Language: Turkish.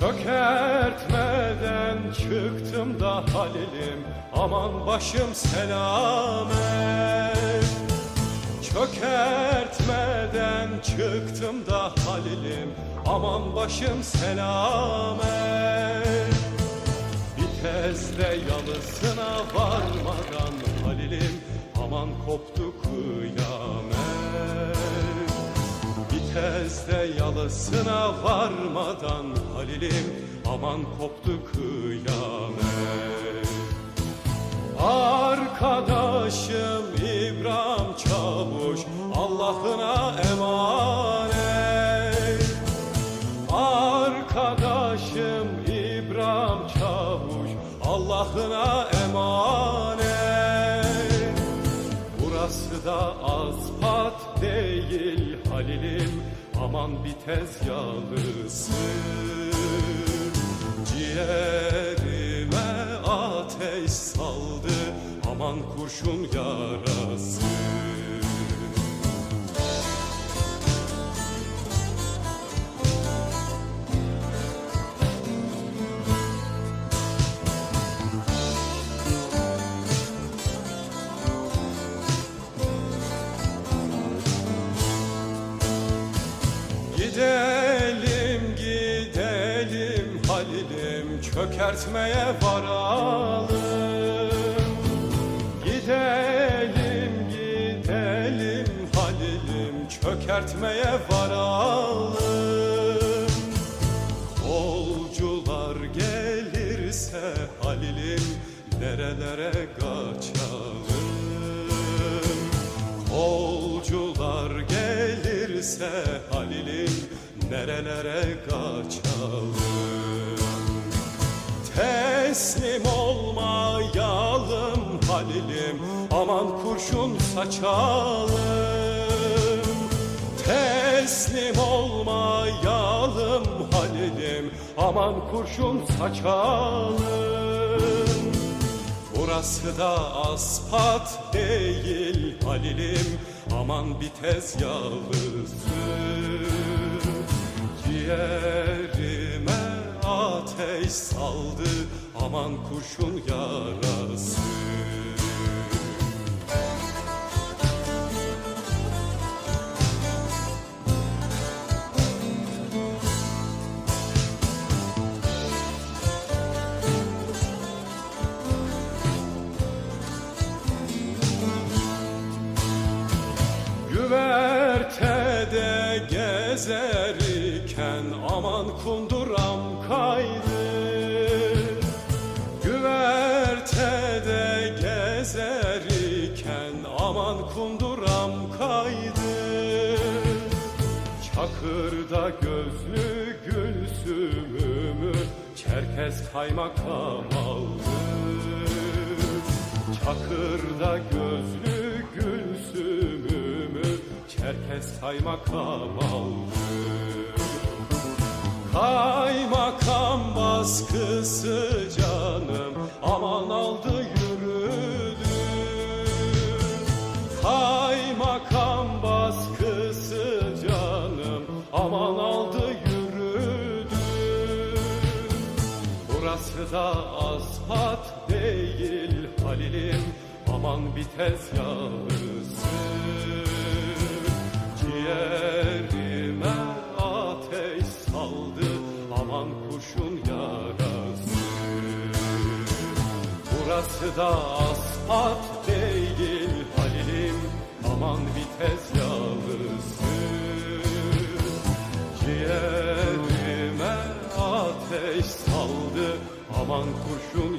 Çökertmeden çıktım da Halil'im. Aman başım selamet. Çökertmeden çıktım da Halil'im. Aman başım selamet. Vitezde yalısına varmadan Halil'im. Aman koptu kıyamet Vitezde yalısına varmadan Halil'im Aman koptu kıyamet. Arkadaşım İbrahim Çavuş Allah'ına emanet. Arkadaşım İbrahim Çavuş Allah'ına emanet Aman bir tez yalısı Ciğerime ateş saldı Aman kurşun yarası çökertmeye varalım. Gidelim gidelim Halil'im çökertmeye varalım. Kolcular gelirse Halil'im nerelere kaçalım? Kolcular gelirse Halil'im nerelere kaçalım Teslim olmayalım Halil'im. Aman kurşun saçalım. Teslim olmayalım Halil'im. Aman kurşun saçalım. Burası da aspat değil Halil'im. Aman bir tez yalısı Ciğerime ateş saldı aman kurşun yarası. Güvertede gezerken aman kunduram kaydı Çakırda gözlü gülsümümü Çerkez kaymakam aldı Çakırda gözlü gülsümümü Çerkez kaymakam aldı Kaymakam baskısı canım Aman aldı Burası da asfalt değil Halil'im. Aman bir tez yalısı Ciğerime ateş saldı. Aman kurşun yarası. Burası da asfalt değil Halil'im. Aman bir tez yalısı Aman kurşun